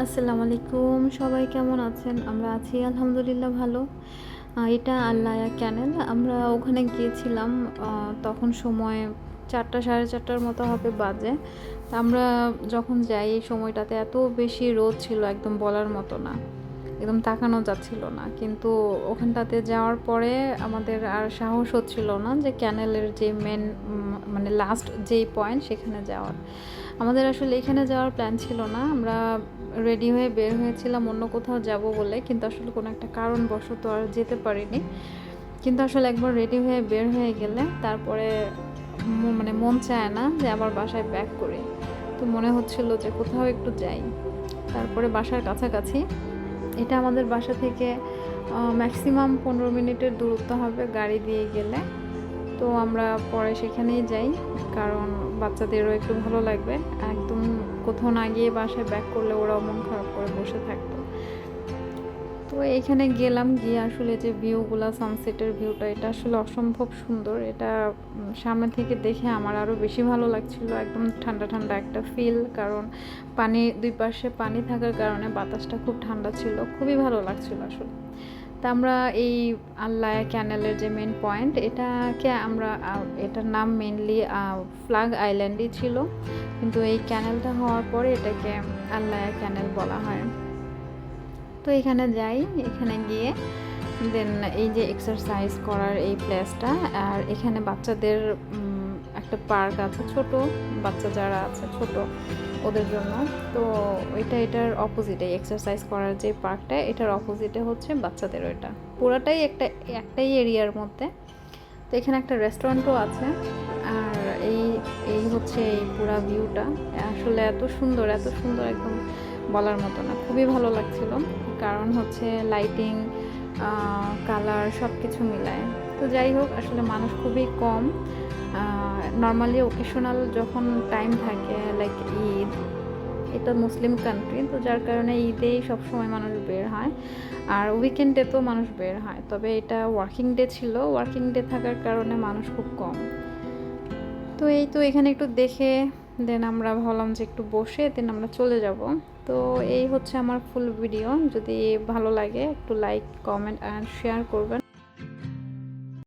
আসসালামু আলাইকুম সবাই কেমন আছেন? আমরা আছি আলহামদুলিল্লাহ ভালো। এটা আল্লায়া ক্যানেল আমরা ওখানে গিয়েছিলাম তখন সময় চারটা, সাড়ে চারটার মতো হবে বাজে। তা আমরা যখন যাই, এই সময়টাতে এত বেশি রোদ ছিল, একদম বলার মতো না। একদম তাকানো যাচ্ছিল না। কিন্তু ওখানটাতে যাওয়ার পরে আমাদের আর সাহস হচ্ছিল না যে ক্যানেলের যে মেন মানে লাস্ট যেই পয়েন্ট সেখানে যাওয়ার। আমাদের আসলে এখানে যাওয়ার প্ল্যান ছিল না। আমরা রেডি হয়ে বের হয়েছিলাম অন্য কোথাও যাব বলে, কিন্তু আসলে কোনো একটা কারণবশত আর যেতে পারিনি। কিন্তু আসলে একবার রেডি হয়ে বের হয়ে গেলে তারপরে মানে মন চায় না যে আবার বাসায় ব্যাক করি। তো মনে হচ্ছিল যে কোথাও একটু যাই। তারপরে বাসার কাছাকাছি। এটা আমাদের বাসা থেকে ম্যাক্সিমাম পনেরো মিনিটের দূরত্ব হবে গাড়ি দিয়ে গেলে। তো আমরা পরে সেখানেই যাই, কারণ বাচ্চাদেরও একটু ভালো লাগবে। একদম কোথাও না গিয়ে বাসায় ব্যাক করলে ওরাও মন খারাপ করে বসে থাকতো। তো এইখানে গেলাম, গিয়ে আসলে যে ভিউগুলো সানসেটের ভিউটা এটা আসলে অসম্ভব সুন্দর। এটা সামনে থেকে দেখে আমার আরও বেশি ভালো লাগছিল। একদম ঠান্ডা ঠান্ডা একটা ফিল কারণ পানি, দুই পাশে পানি থাকার কারণে বাতাসটা খুব ঠান্ডা ছিল। খুবই ভালো লাগছিল আসলে। তা আমরা এই আল্লাহ ক্যানেলের যে মেন পয়েন্ট এটাকে আমরা এটার নাম মেনলি ফ্লাগ আইল্যান্ডই ছিল। কিন্তু এই ক্যানেলটা হওয়ার পরে এটাকে আল্লাহ ক্যানেল বলা হয়। তো এখানে যাই, এখানে গিয়ে দেন এই যে এক্সারসাইজ করার এই প্লেসটা আর এখানে বাচ্চাদের একটা পার্ক আছে ছোট, বাচ্চা যারা আছে ছোট ওদের জন্য। তো ওইটা এটার অপোজিটে এক্সারসাইজ করার যে পার্কটা এটার অপোজিটে হচ্ছে বাচ্চাদের ওইটা। পুরাটাই একটা, একটাই এরিয়ার মধ্যে। তো এখানে একটা রেস্টুরেন্টও আছে। আর এই এই হচ্ছে এই পুরা ভিউটা আসলে এত সুন্দর এত সুন্দর একদম বলার মতো না। খুবই ভালো লাগছিল। কারণ হচ্ছে লাইটিং কালার সব কিছু মিলায়। তো যাই হোক, আসলে মানুষ খুবই কম। নর্মালি ওকেশনাল যখন টাইম থাকে লাইক ঈদ, এটা মুসলিম কান্ট্রি তো যার কারণে ঈদেই সবসময় মানুষ বের হয়। আর উইকেন্ডে তো মানুষ বের হয়, তবে এটা ওয়ার্কিং ডে ছিল ওয়ার্কিং ডে থাকার কারণে মানুষ খুব কম। তো এই তো এখানে একটু দেখে দেন আমরা ভাবলাম যে একটু বসে দেন আমরা চলে যাব। তো এই হচ্ছে আমার ফুল ভিডিও যদি ভালো লাগে একটু লাইক কমেন্ট অ্যান্ড শেয়ার করবেন।